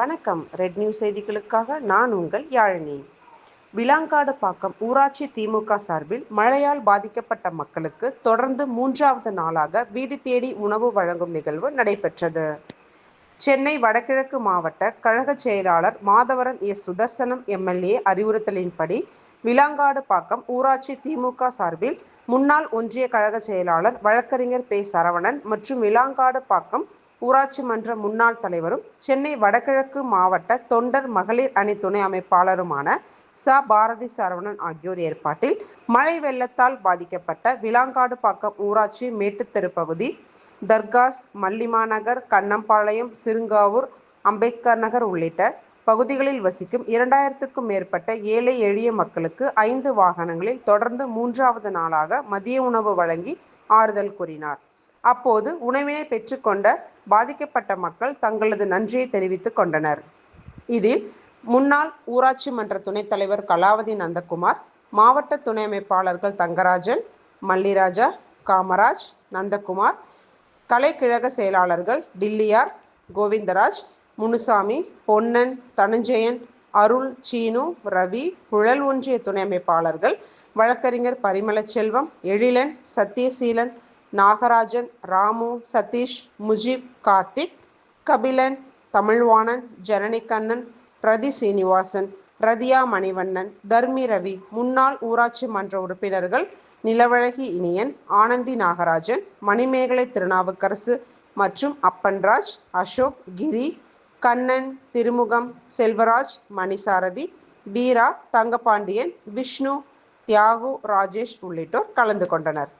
வணக்கம். Red news செய்திகளுக்காக நான் உங்கள் யாழினி. விலாங்காடு பாக்கம் ஊராட்சி திமுக சார்பில் மழையால் பாதிக்கப்பட்ட மக்களுக்கு தொடர்ந்து மூன்றாவது நாளாக வீடு தேடி உணவு வழங்கும் நிகழ்வு நடைபெற்றது. சென்னை வடகிழக்கு மாவட்ட கழக செயலாளர் மாதவரன் எஸ். சுதர்சனம் எம்எல்ஏ அறிவுறுத்தலின்படி விலாங்காடு பாக்கம் ஊராட்சி திமுக சார்பில் முன்னாள் ஒன்றிய கழக செயலாளர் வழக்கறிஞர் பே சரவணன் மற்றும் விலாங்காடு பாக்கம் ஊராட்சி மன்ற முன்னாள் தலைவரும் சென்னை வடகிழக்கு மாவட்ட தொண்டர் மகளிர் அணி துணை அமைப்பாளருமான ச. பாரதி சரவணன் ஆகியோர் ஏற்பாட்டில் மழை வெள்ளத்தால் பாதிக்கப்பட்ட விலாங்காடு பாக்கம் ஊராட்சி மேட்டுத்தெரு பகுதி தர்காஸ் மல்லிமாநகர் கண்ணம்பாளையம் சிறுங்காவூர் அம்பேத்கர் நகர் உள்ளிட்ட பகுதிகளில் வசிக்கும் இரண்டாயிரத்துக்கும் மேற்பட்ட ஏழை எளிய மக்களுக்கு ஐந்து வாகனங்களில் தொடர்ந்து மூன்றாவது நாளாக மதிய உணவு வழங்கி ஆறுதல் கூறினார். அப்போது உணவினை பெற்றுக்கொண்ட பாதிக்கப்பட்ட மக்கள் தங்களது நன்றியை தெரிவித்துக் கொண்டனர். இதில் முன்னாள் ஊராட்சி மன்ற துணைத் தலைவர் கலாவதி நந்தகுமார் மாவட்ட துணை அமைப்பாளர்கள் தங்கராஜன் மல்லிராஜா காமராஜ் நந்தகுமார் கலைக்கிழக செயலாளர்கள் டில்லியார் கோவிந்தராஜ் முனுசாமி பொன்னன் தனஞ்சயன் அருள் சீனு ரவி புழல் ஒன்றிய துணை அமைப்பாளர்கள் வழக்கறிஞர் பரிமளச்செல்வம் எழிலன் சத்யசீலன் நாகராஜன் ராமு சதீஷ் முஜிப் கார்த்திக் கபிலன் தமிழ்வாணன் ஜனனிகண்ணன் ரதி சீனிவாசன் ரதியா மணிவண்ணன் தர்மி ரவி முன்னாள் ஊராட்சி மன்ற உறுப்பினர்கள் நிலவழகி இனியன் ஆனந்தி நாகராஜன் மணிமேகலை திருநாவுக்கரசு மற்றும் அப்பன்ராஜ் அசோக் கிரி கண்ணன் திருமுகம் செல்வராஜ் மணிசாரதி பீரா தங்கபாண்டியன் விஷ்ணு தியாகு ராஜேஷ் உள்ளிட்டோர் கலந்து கொண்டனர்.